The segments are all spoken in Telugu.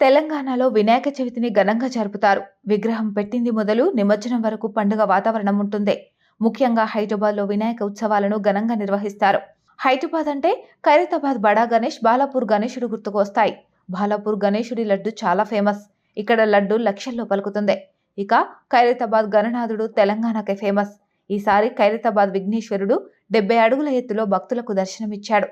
తెలంగాణలో వినాయక చవితిని ఘనంగా జరుపుతారు. విగ్రహం పెట్టింది మొదలు నిమజ్జనం వరకు పండుగ వాతావరణం ఉంటుంది. ముఖ్యంగా హైదరాబాద్లో వినాయక ఉత్సవాలను ఘనంగా నిర్వహిస్తారు. హైదరాబాద్ అంటే ఖైరతాబాద్ బడా గణేష్ బాలాపూర్ గణేశుడు గుర్తుకు వస్తాయి. బాలాపూర్ గణేశుడి లడ్డు చాలా ఫేమస్. ఇక్కడ లడ్డు లక్షల్లో పలుకుతుంది. ఇక ఖైరతాబాద్ గణనాథుడు తెలంగాణకే ఫేమస్. ఈసారి ఖైరతాబాద్ విఘ్నేశ్వరుడు డెబ్బై అడుగుల ఎత్తులో భక్తులకు దర్శనమిచ్చాడు.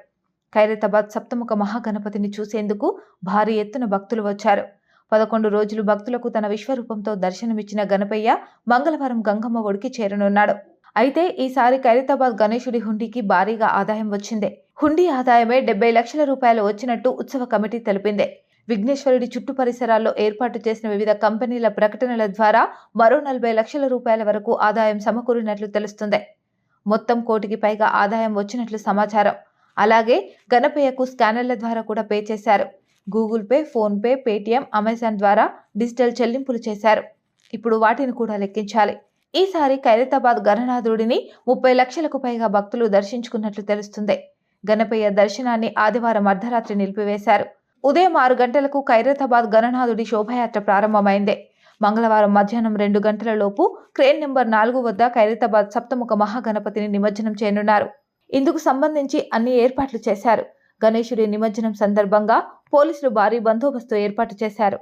ఖైరతాబాద్ సప్తముఖ మహాగణపతిని చూసేందుకు భారీ ఎత్తున భక్తులు వచ్చారు. పదకొండు రోజులు భక్తులకు తన విశ్వరూపంతో దర్శనమిచ్చిన గణపయ్య మంగళవారం గంగమ్మ ఒడికి చేరనున్నాడు. అయితే ఈసారి ఖైరతాబాద్ గణేశుడి హుండీకి భారీగా ఆదాయం వచ్చింది. హుండీ ఆదాయమే డెబ్బై లక్షల రూపాయలు వచ్చినట్టు ఉత్సవ కమిటీ తెలిపింది. విఘ్నేశ్వరుడి చుట్టు పరిసరాల్లో ఏర్పాటు చేసిన వివిధ కంపెనీల ప్రకటనల ద్వారా మరో నలభై లక్షల రూపాయల వరకు ఆదాయం సమకూరినట్లు తెలుస్తుంది. మొత్తం కోటికి పైగా ఆదాయం వచ్చినట్లు సమాచారం. అలాగే గణపయ్యకు స్కానర్ల ద్వారా కూడా పే చేశారు. Google Pay PhonePe Paytm Amazon ద్వారా డిజిటల్ చెల్లింపులు చేశారు. ఇప్పుడు వాటిని కూడా లెక్కించాలి. ఈసారి ఖైరతాబాద్ గణనాథుడిని ముప్పై లక్షలకు పైగా భక్తులు దర్శించుకున్నట్లు తెలుస్తుంది. గణపయ్య దర్శనాన్ని ఆదివారం అర్ధరాత్రి నిలిపివేశారు. ఉదయం ఆరు గంటలకు ఖైరతాబాద్ గణనాథుడి శోభాయాత్ర ప్రారంభమైంది. మంగళవారం మధ్యాహ్నం రెండు గంటల లోపు క్రేన్ నెంబర్ నాలుగు వద్ద ఖైరతాబాద్ సప్తముఖ మహాగణపతిని నిమజ్జనం చేయనున్నారు. ఇందుకు సంబంధించి అన్ని ఏర్పాట్లు చేశారు. గణేశుడి నిమజ్జనం సందర్భంగా పోలీసులు భారీ బందోబస్తు ఏర్పాటు చేశారు.